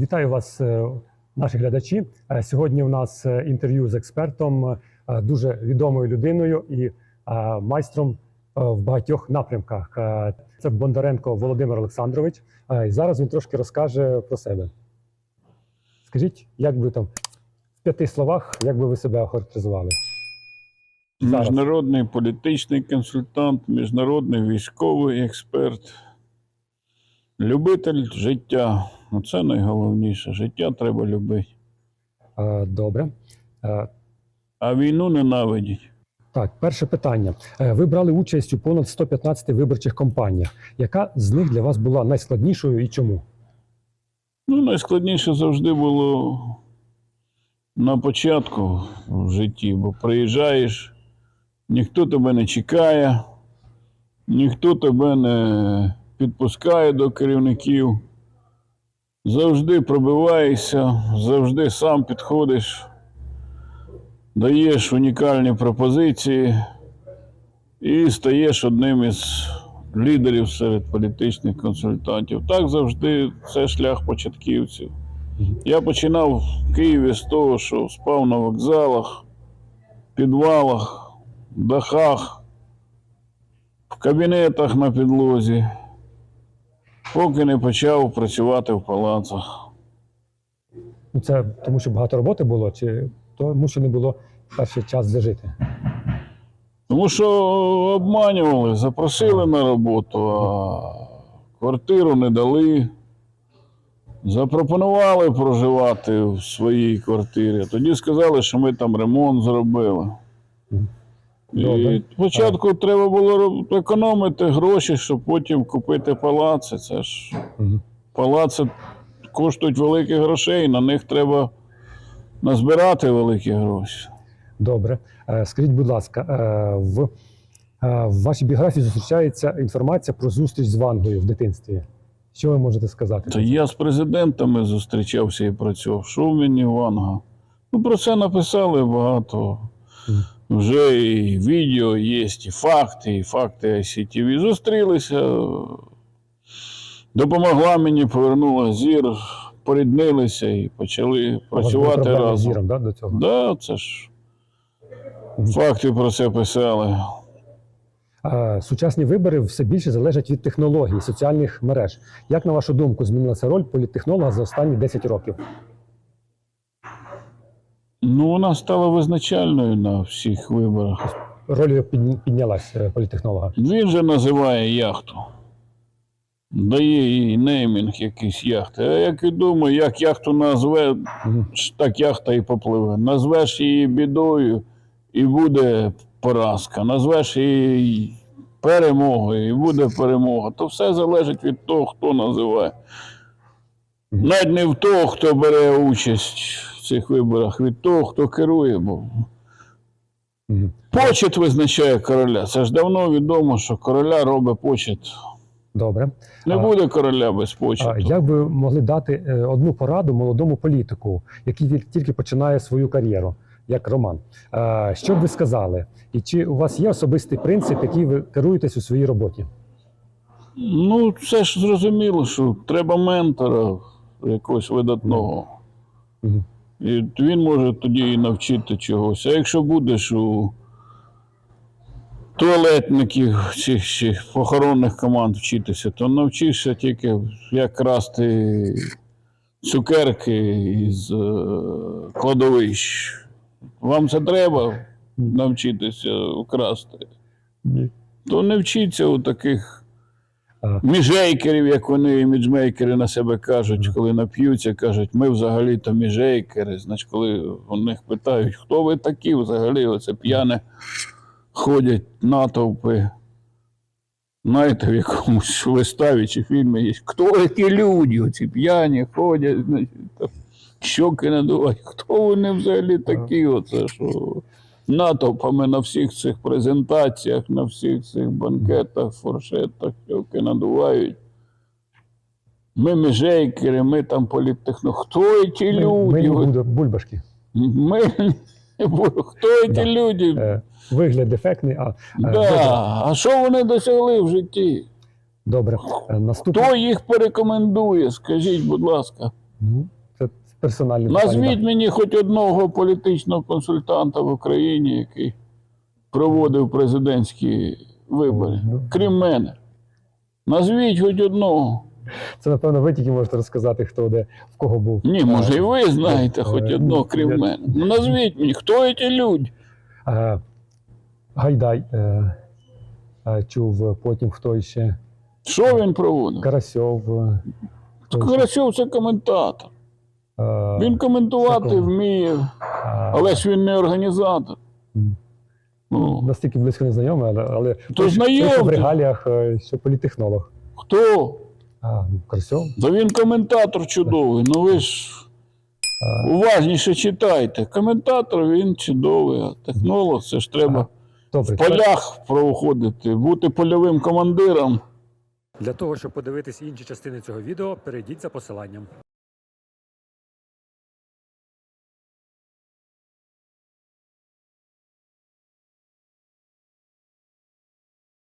Вітаю вас, е, наші глядачі. Е, Сьогодні у нас е, інтерв'ю з експертом, дуже відомою людиною і майстром в багатьох напрямках. Це Бондаренко Володимир Олександрович. І зараз він трошки розкаже про себе. Скажіть, як би там в п'яти словах, як би ви себе охарактеризували? Міжнародний політичний консультант, міжнародний військовий експерт, любитель життя. Ну, Це найголовніше. Життя треба любити. Е, Добре. Е, А війну ненавидіть. Так, перше питання. Е, Ви брали участь у понад 115 виборчих кампаніях. Яка з них для вас була найскладнішою і чому? Ну, найскладніше завжди було на початку в житті, бо приїжджаєш, ніхто тебе не чекає, ніхто тебе не підпускає до керівників. Завжди пробиваєшся, завжди сам підходиш, даєш унікальні пропозиції і стаєш одним із лідерів серед політичних консультантів. Так завжди це шлях початківців. Я починав в Києві з того, що спав на вокзалах, підвалах, дахах, в кабінетах на підлозі, поки не почав працювати в палацах. Ну, це тому, що багато роботи було, чи тому, що не було перший час де жити? Тому що обманювали, запросили на роботу, а квартиру не дали. Запропонували проживати в своїй квартирі. Тоді сказали, що ми там ремонт зробили. Добре. І спочатку треба було економити гроші, щоб потім купити палаци. Це ж Мгм. палаци коштують великих грошей, на них треба назбирати великі гроші. Добре. Е, Скажіть, будь ласка, е, в, е, в вашій біографії зустрічається інформація про зустріч з Вангою в дитинстві. Що ви можете сказати? Та я з президентами зустрічався і працював. Що в мені Ванга? Ну, про це написали багато. Мгм. Вже і відео є, і факти, і факти ICTV. Зустрілися, допомогла мені, повернула зір, поріднилися і почали працювати разом. зіром, да, до цього? Да, це ж факти про це писали. Сучасні вибори все більше залежать від технологій, соціальних мереж. Як на вашу думку, змінилася роль політтехнолога за останні 10 років? Ну, вона стала визначальною на всіх виборах. Роль піднялась е. Він же називає яхту. Дає їй неймінг якийсь яхти. А як відомо, як яхту назве, так яхта і попливе. Назвеш її бідою, і буде поразка. Назвеш її перемогою, і буде перемога. То все залежить від того, хто називає. Навіть не в того, хто бере участь в цих виборах, від того, хто керує. Бо почет визначає короля. Це ж давно відомо, що короля робить почет. Добре. Не буде короля без А почету. як би могли дати е, одну пораду молодому політику, який тільки- починає свою кар'єру, як Роман? Що б ви сказали? І чи у вас є особистий принцип, який ви керуєтесь у своїй роботі? Ну, це ж зрозуміло, що треба ментора якогось видатного. Мгм. І він може тоді і навчити чогось. А якщо будеш у туалетників цих чи похоронних команд вчитися, то навчишся тільки як красти цукерки із е, кладовищ. Вам це треба навчитися вкрасти. Ні. То не вчіться у таких. Міжейкерів, як вони іміджмейкери на себе кажуть, коли нап'ються, кажуть, ми взагалі-то міжейкери. Значить, коли у них питають, хто ви такі взагалі, оце п'яне ходять натовпи. Знаєте, в якомусь виставі чи фільмі є. Хто ці люди? Оці п'яні ходять, значить, щоки надувають. Хто вони взагалі такі? Оце що натовпами на всіх цих презентаціях, на всіх цих банкетах, фуршетах, щоки надувають. Ми міжейкери, ми там політтехно. Хто ці люди? ми бульбашки. Ми... Хто ці Да. люди? Е, Вигляд дефектний. А, е. Да. А що вони досягли в житті? Добре. Е, Наступне. Хто їх порекомендує? Скажіть, будь ласка. Ну, це персональне питання, Назвіть мені хоч одного політичного консультанта в Україні, який проводив президентські вибори, Ну. крім мене. Назвіть хоч одного. Це, напевно, ви тільки можете розказати, хто де в кого був. Ні, може, і ви знаєте е, хоч одного, крім я- мене. Ну назвіть мені, хто ці люди? Е, Гайдай е, е, чув, потім хто ще. Що він проводив? Карасьов. е? Карасьов це коментатор. Е, Він коментувати такого. вміє, е, але ж він не організатор. Ну, Настільки близько не знайомий, але, але То в регаліях, е, що політехнолог. хто? А, ну, Та він коментатор чудовий. Ну ви ж уважніше читайте. Коментатор він чудовий, а технолог це ж треба Добре, в полях проходити, бути польовим командиром. Для того, щоб подивитись інші частини цього відео, перейдіть за посиланням.